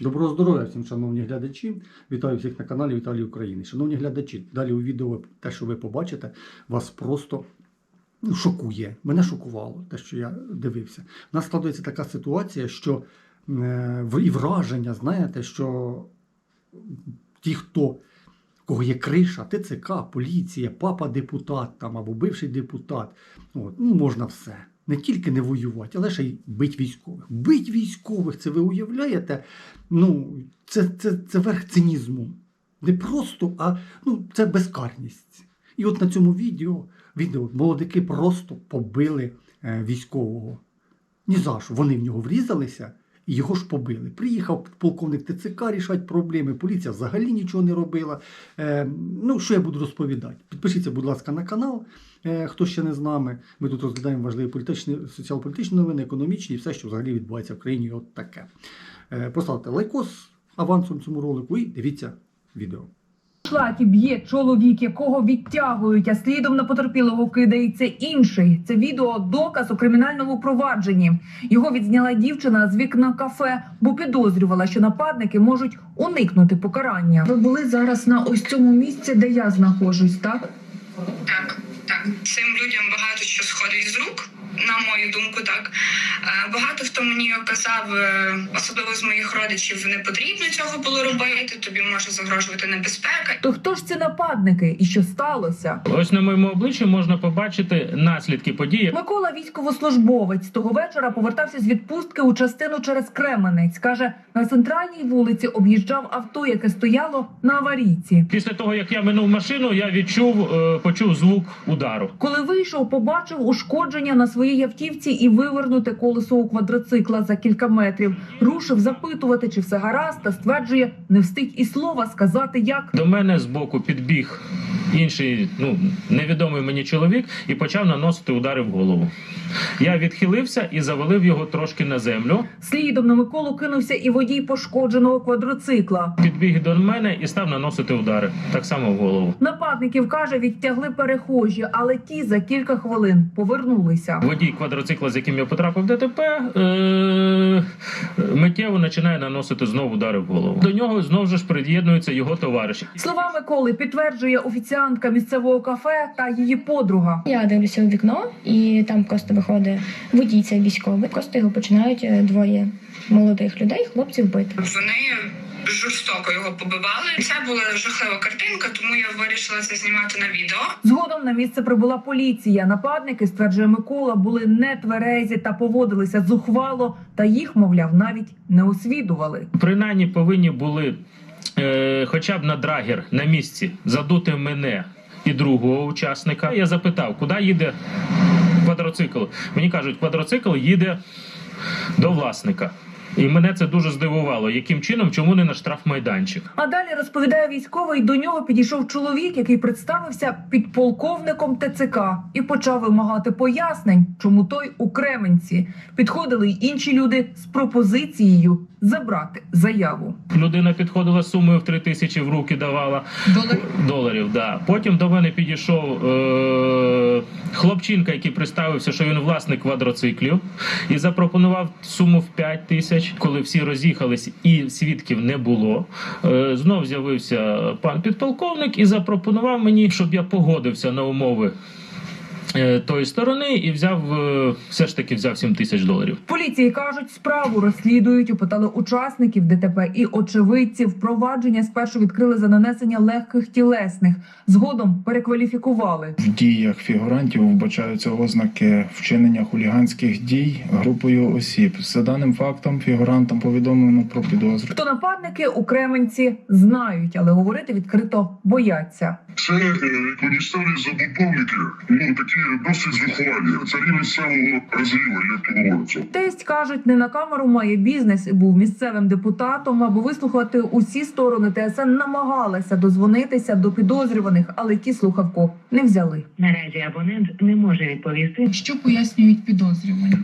Доброго здоров'я всім, шановні глядачі. Вітаю всіх на каналі Віталій України. Шановні глядачі, далі у відео те, що ви побачите, вас просто шокує. Мене шокувало те, що я дивився. У нас складається така ситуація, що е, і враження, знаєте, що ті, хто кого є криша, ТЦК, поліція, папа депутат там або бивший депутат, от, ну можна все. Не тільки не воювати, але ще й бить військових. Бить військових, це ви уявляєте? Ну, це, це, це верх цинізму. Не просто, а ну, це безкарність. І от на цьому відео, відео молодики просто побили е, військового. Ні за що. Вони в нього врізалися його ж побили. Приїхав полковник ТЦК рішати проблеми, поліція взагалі нічого не робила. Е, ну, що я буду розповідати? Підпишіться, будь ласка, на канал, е, хто ще не з нами. Ми тут розглядаємо важливі політичні, соціал-політичні новини, економічні і все, що взагалі відбувається в країні. От таке. Е, поставте лайкос авансом цьому ролику і дивіться відео. Шлаті б'є чоловік, якого відтягують, а слідом на потерпілого кидається інший. Це відео доказ у кримінальному провадженні. Його відзняла дівчина з вікна кафе, бо підозрювала, що нападники можуть уникнути покарання. Ви були зараз на ось цьому місці, де я знаходжусь, так? Так, так. Цим людям багато що сходить з рук, на мою думку, так. Е, Багато хто мені казав, е, особливо з моїх родичів, не потрібно цього було робити, тобі може загрожувати небезпека. То хто ж ці нападники і що сталося? Ось на моєму обличчі можна побачити наслідки події. Микола військовослужбовець того вечора повертався з відпустки у частину через Кременець. каже на центральній вулиці об'їжджав авто, яке стояло на аварійці. Після того як я минув машину, я відчув, е, почув звук удару. Коли вийшов, побачив ушкодження на своїй автівці і вивернути колесо у квадроцикла за кілька метрів. Рушив запитувати, чи все гаразд, та стверджує, не встиг і слова сказати, як До мене збоку підбіг інший, ну невідомий мені чоловік, і почав наносити удари в голову. Я відхилився і завалив його трошки на землю. слідом на Миколу кинувся і водій пошкодженого квадроцикла. Підбіг до мене і став наносити удари так само в голову. Нападників каже, відтягли перехожі, але ті за кілька хвилин повернулися. Водій квадроцикла, з яким я потрапив в ДТП, е- миттєво починає наносити знову удари в голову. До нього знову ж приєднується його товариш. Слова Миколи підтверджує офіціантка місцевого кафе та її подруга. Я дивлюся у вікно, і там просто виходить водій, це військовий. Просто його починають е, двоє молодих людей, хлопців бити. Вони жорстоко його побивали. Це була жахлива картинка, тому я вирішила це знімати на відео. Згодом на місце прибула поліція. Нападники, стверджує Микола, були нетверезі та поводилися зухвало, та їх, мовляв, навіть не освідували. принаймні повинні були е, хоча б на драгер на місці задути мене і другого учасника. Я запитав, куди їде квадроцикл. Мені кажуть, квадроцикл їде до власника. І мене це дуже здивувало. Яким чином, чому не на штрафмайданчик? А далі розповідає військовий, до нього підійшов чоловік, який представився підполковником ТЦК і почав вимагати пояснень, чому той у Кременці. Підходили й інші люди з пропозицією забрати заяву. Людина підходила з сумою в три тисячі в руки давала доларів. Да. Потім до мене підійшов е- хлопчинка, який представився, що він власник квадроциклів, і запропонував суму в 5 тисяч. Коли всі роз'їхались і свідків не було. Е- знов з'явився пан підполковник і запропонував мені, щоб я погодився на умови. Е, Тої сторони і взяв е, все ж таки взяв 7 тисяч доларів. Поліції кажуть, справу розслідують, опитали учасників ДТП і очевидців. Провадження спершу відкрили за нанесення легких тілесних, згодом перекваліфікували. В діях фігурантів вбачаються ознаки вчинення хуліганських дій групою осіб. За даним фактом, фігурантам повідомлено про підозру. Хто нападники у Кременці знають, але говорити відкрито бояться. Це е, місцеві забудовники, ну такі досить зухвалі. Царі місцевого розріву, як то говориться. Тесть кажуть, не на камеру має бізнес і був місцевим депутатом. Аби вислухати усі сторони, ТСН намагалася дозвонитися до підозрюваних, але ті слухавку не взяли. Наразі абонент не може відповісти. Що пояснюють підозрювані?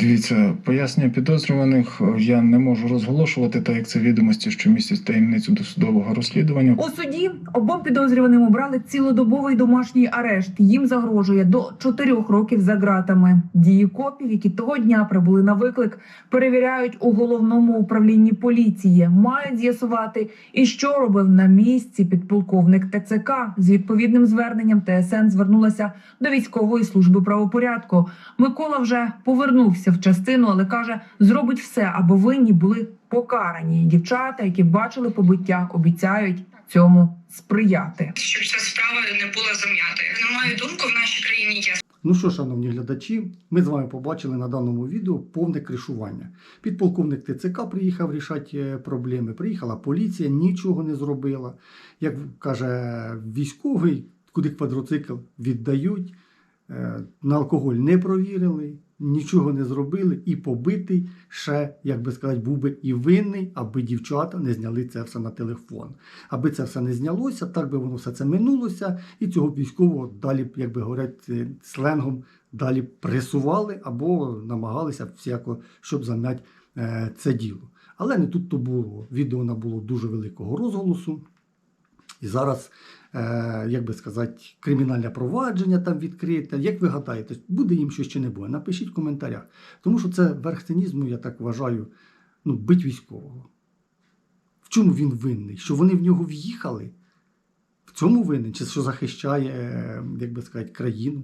Дивіться, пояснення підозрюваних е, я не можу розголошувати, так як це відомості, що містять таємницю досудового розслідування. У суді обом підозрюваним обрали цілодобовий домашній арешт. Їм загрожує до чотирьох років за ґратами. Дії копів, які того дня прибули на виклик, перевіряють у головному управлінні поліції. Мають з'ясувати, і що робив на місці підполковник ТЦК. З відповідним зверненням ТСН звернулася до військової служби правопорядку. Микола вже повернувся в частину, але каже, зробить все, аби винні були покарані. Дівчата, які бачили побиття, обіцяють цьому сприяти. Щоб ця справа не була зам'ятою. На мою думку, в нашій країні є Ну що, шановні глядачі, ми з вами побачили на даному відео повне кришування. Підполковник ТЦК приїхав рішати е, проблеми. Приїхала поліція, нічого не зробила. Як каже військовий, куди квадроцикл віддають, е, на алкоголь не провірили, нічого не зробили, і побитий ще, як би сказати, був би і винний, аби дівчата не зняли це все на телефон. Аби це все не знялося, так би воно все це минулося, і цього військового далі, як би говорять е, сленгом, далі пресували або намагалися всяко, щоб зам'яти е, це діло. Але не тут то було. Відео набуло дуже великого розголосу. І зараз, е, як би сказати, кримінальне провадження там відкрите. Як ви гадаєте, буде їм щось чи не буде? Напишіть в коментарях. Тому що це верх цинізму, я так вважаю, ну, бить військового. В чому він винний? Що вони в нього в'їхали? В цьому винен? Чи що захищає, е, як би сказати, країну?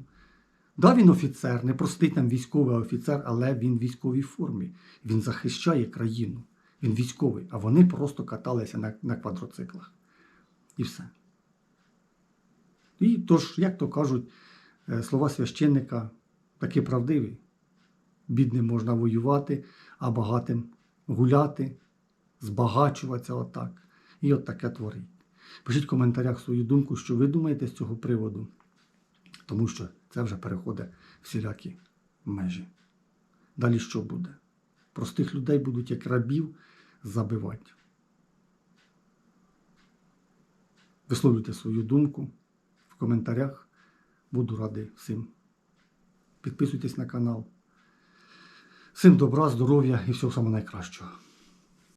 Да, він офіцер, не простий там військовий офіцер, але він в військовій формі. Він захищає країну. Він військовий, а вони просто каталися на, на квадроциклах. І все. І тож, як то кажуть, е, слова священника такі правдиві. Бідним можна воювати, а багатим гуляти, збагачуватися отак. І от таке творить. Пишіть в коментарях свою думку, що ви думаєте з цього приводу, тому що це вже переходить всілякі межі. Далі що буде? Простих людей будуть як рабів забивати. Висловлюйте свою думку в коментарях. Буду радий всім. Підписуйтесь на канал. Всім добра, здоров'я і всього самого найкращого.